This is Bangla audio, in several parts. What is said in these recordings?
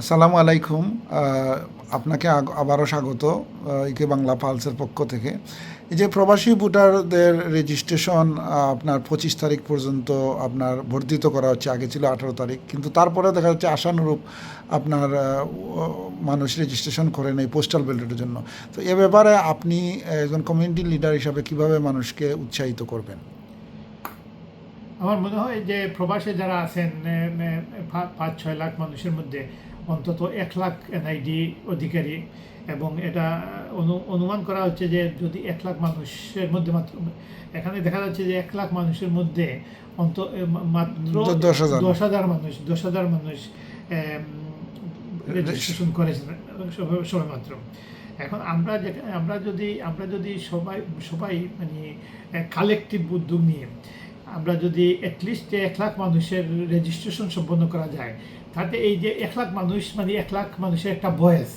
আসসালামু আলাইকুম। আপনাকে আবারও স্বাগত ইকে বাংলা পালসের পক্ষ থেকে। এই যে প্রবাসী ভোটারদের রেজিস্ট্রেশন আপনার পঁচিশ তারিখ পর্যন্ত আপনার বর্ধিত করা হচ্ছে, আগে ছিল আঠারো তারিখ, কিন্তু তারপরে দেখা যাচ্ছে আশানুরূপ আপনার মানুষ রেজিস্ট্রেশন করে এই পোস্টাল ব্যালটের জন্য। তো এ ব্যাপারে আপনি একজন কমিউনিটি লিডার হিসাবে কীভাবে মানুষকে উৎসাহিত করবেন? আমার মনে হয় যে প্রবাসে যারা আছেন পাঁচ, ছয় লাখ মানুষের মধ্যে অন্তত এক লাখ এনআইডি অধিকারী এবং এটা অনু- অনুমান করা হচ্ছে যে যদি এক লাখ মানুষের মধ্যে মাত্র এখানে দেখা যাচ্ছে যে এক লাখ মানুষের মধ্যে অন্ত মাত্র দশ হাজার। মানুষ দশ হাজার মানুষ রেজিস্ট্রেশন করেছেন সবে সবে মাত্র এখন আমরা যে- আমরা যদি আমরা যদি সবাই সবাই মানে কালেকটিভ উদ্যোগ নিয়ে আমরা যদি অ্যাটলিস্ট এক লাখ মানুষের রেজিস্ট্রেশন সম্পন্ন করা যায়, তাতে এই যে এক লাখ মানুষ মানে এক লাখ মানুষের একটা বয়স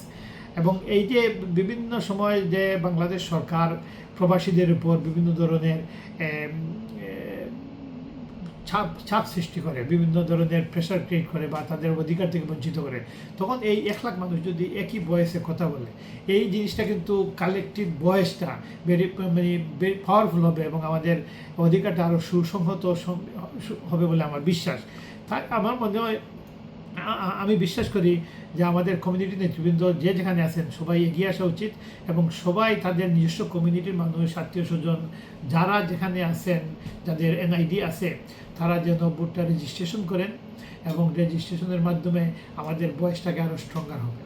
এবং এই যে বিভিন্ন সময় যে বাংলাদেশ সরকার প্রবাসীদের উপর বিভিন্ন ধরনের ছাপ চাপ সৃষ্টি করে, বিভিন্ন ধরনের প্রেশার ক্রিয়েট করে বা তাদের অধিকার থেকে বঞ্চিত করে। তখন এই এক লাখ মানুষ যদি একই বয়সে কথা বলে, এই জিনিসটা কিন্তু কালেকটিভ বয়সটা ভেরি মানে পাওয়ারফুল হবে এবং আমাদের অধিকারটা আরও সুসংহত হবে বলে আমার বিশ্বাস। তাই আমার মনে হয় আমি বিশ্বাস করি যে আমাদের কমিউনিটি নেতৃবৃন্দ যে যেখানে আছেন, সবাই এগিয়ে আসা উচিত এবং সবাই তাদের নিজস্ব কমিউনিটির মাধ্যমে আত্মীয় স্বজন যারা যেখানে আছেন, যাদের এনআইডি আছে, তারা যেন ভোটটা রেজিস্ট্রেশন করেন। এবং রেজিস্ট্রেশনের মাধ্যমে আমাদের বয়সটাকে আরও স্ট্রঙ্গার হবে।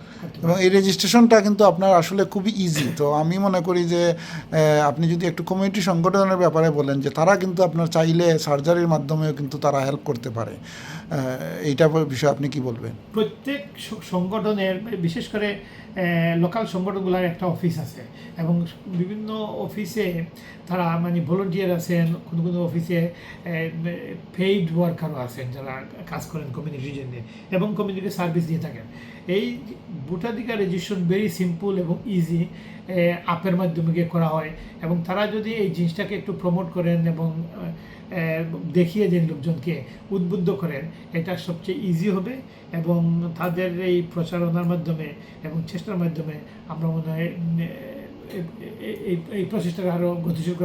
এবং এই রেজিস্ট্রেশনটা কিন্তু আপনার আসলে খুবই ইজি তো আমি মনে করি যে আপনি যদি একটু কমিউনিটি সংগঠনের ব্যাপারে বলেন যে তারা কিন্তু আপনার চাইলে সার্জারির মাধ্যমেও কিন্তু তারা হেল্প করতে পারে। এইটা বিষয়ে আপনি কি বলবেন? প্রত্যেক সংগঠনের বিশেষ করে লোকাল সংগঠনগুলোর একটা অফিস আছে। এবং বিভিন্ন অফিসে তারা মানে ভলেন্টিয়ার আছেন, কোনো কোনো অফিসে পেইড ওয়ার্কারও আছেন যারা কাজ করেন কমিউনিটির জন্য এবং কমিউনিটি সার্ভিস দিয়ে থাকেন। এই ভোটাধিকার রেজিস্ট্রেশন ভেরি সিম্পল এবং ইজি অ্যাপের মাধ্যমে করা হয় এবং তারা যদি এই জিনিসটাকে একটু প্রমোট করেন এবং দেখিয়ে দেন লোকজনকে, উদ্বুদ্ধ করেন, এটা সবচেয়ে ইজি হবে এবং তাদের এই প্রচারণার মাধ্যমে এবং চেষ্টার মাধ্যমে আমরা মনে হয় এই এই আরও গতিশীল